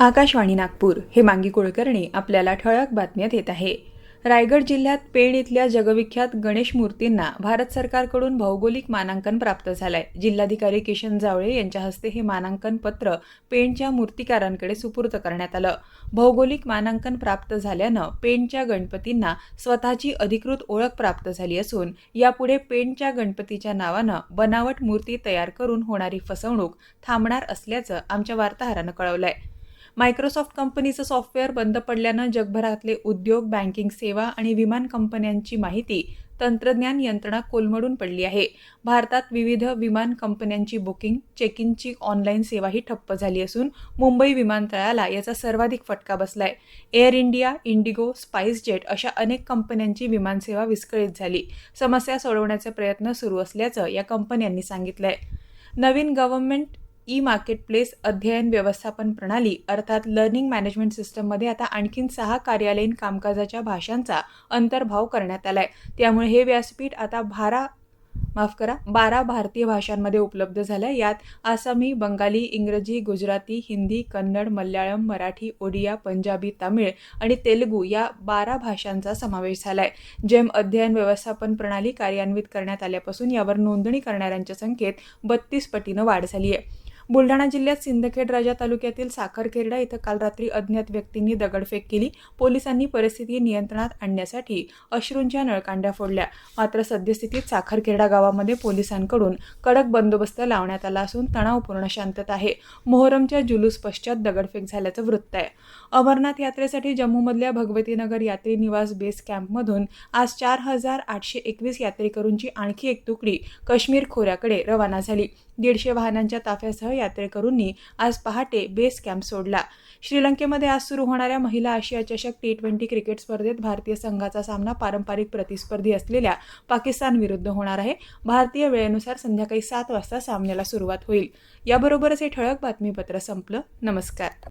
आकाशवाणी नागपूर हे मांगी कुळकर्णी आपल्याला ठळक बातम्यात येत आहे. रायगड जिल्ह्यात पेण इथल्या जगविख्यात गणेश मूर्तींना भारत सरकारकडून भौगोलिक मानांकन प्राप्त झालंय. जिल्हाधिकारी किशन जावळे यांच्या हस्ते हे मानांकन पत्र पेणच्या मूर्तिकारांकडे सुपूर्द करण्यात आलं. भौगोलिक मानांकन प्राप्त झाल्यानं पेणच्या गणपतींना स्वतःची अधिकृत ओळख प्राप्त झाली असून यापुढे पेणच्या गणपतीच्या नावानं बनावट मूर्ती तयार करून होणारी फसवणूक थांबणार असल्याचं आमच्या वार्ताहरानं कळवलंय. मायक्रोसॉफ्ट कंपनीचं सॉफ्टवेअर बंद पडल्यानं जगभरातले उद्योग बँकिंग सेवा आणि विमान कंपन्यांची माहिती तंत्रज्ञान यंत्रणा कोलमडून पडली आहे. भारतात विविध विमान कंपन्यांची बुकिंग चेक इनची ऑनलाईन सेवाही ठप्प झाली असून मुंबई विमानतळाला याचा सर्वाधिक फटका बसलाय. एअर इंडिया इंडिगो स्पाईसजेट अशा अनेक कंपन्यांची विमानसेवा विस्कळीत झाली. समस्या सोडवण्याचे प्रयत्न सुरू असल्याचं या कंपन्यांनी सांगितलंय. नवीन गव्हर्नमेंट ई मार्केट प्लेस अध्ययन व्यवस्थापन प्रणाली अर्थात लर्निंग मॅनेजमेंट सिस्टममध्ये आता आणखीन सहा कार्यालयीन कामकाजाच्या भाषांचा अंतर्भाव करण्यात आला आहे त्यामुळे हे व्यासपीठ आता भारा माफ करा बारा भारतीय भाषांमध्ये उपलब्ध झालं यात आसामी बंगाली इंग्रजी गुजराती हिंदी कन्नड मल्याळम मराठी ओडिया पंजाबी तामिळ आणि तेलुगू या बारा भाषांचा समावेश झाला आहे जेम अध्ययन व्यवस्थापन प्रणाली कार्यान्वित करण्यात आल्यापासून यावर नोंदणी करणाऱ्यांच्या संख्येत बत्तीस पटीनं वाढ झाली आहे बुलढाणा जिल्ह्यात सिंदखेड राजा तालुक्यातील साखरखेरडा इथं काल रात्री अज्ञात व्यक्तींनी दगडफेक केली. पोलिसांनी परिस्थिती नियंत्रणात आणण्यासाठी अश्रूंच्या नळकांड्या फोडल्या. मात्र सद्यस्थितीत साखरखेरडा गावामध्ये पोलिसांकडून कडक बंदोबस्त लावण्यात आला असून तणावपूर्ण शांतता आहे. मोहरमच्या जुलूस पश्चात दगडफेक झाल्याचं वृत्त आहे. अमरनाथ यात्रेसाठी जम्मूमधल्या भगवतीनगर यात्री निवास बेस कॅम्पमधून आज चार हजार आठशे एकवीस यात्रेकरूंची आणखी एक तुकडी काश्मीर खोऱ्याकडे रवाना झाली. दीडशे वाहनांच्या ताफ्यासह यात्रेकरूंनी आज पहाटे बेस कॅम्प सोडला. श्रीलंकेमध्ये आज सुरू होणाऱ्या महिला आशिया चषक टी ट्वेंटी क्रिकेट स्पर्धेत भारतीय संघाचा सामना पारंपरिक प्रतिस्पर्धी असलेल्या पाकिस्तान विरुद्ध होणार आहे. भारतीय वेळेनुसार संध्याकाळी सात वाजता सामन्याला सुरुवात होईल. याबरोबरच हे ठळक बातमीपत्र संपलं. नमस्कार.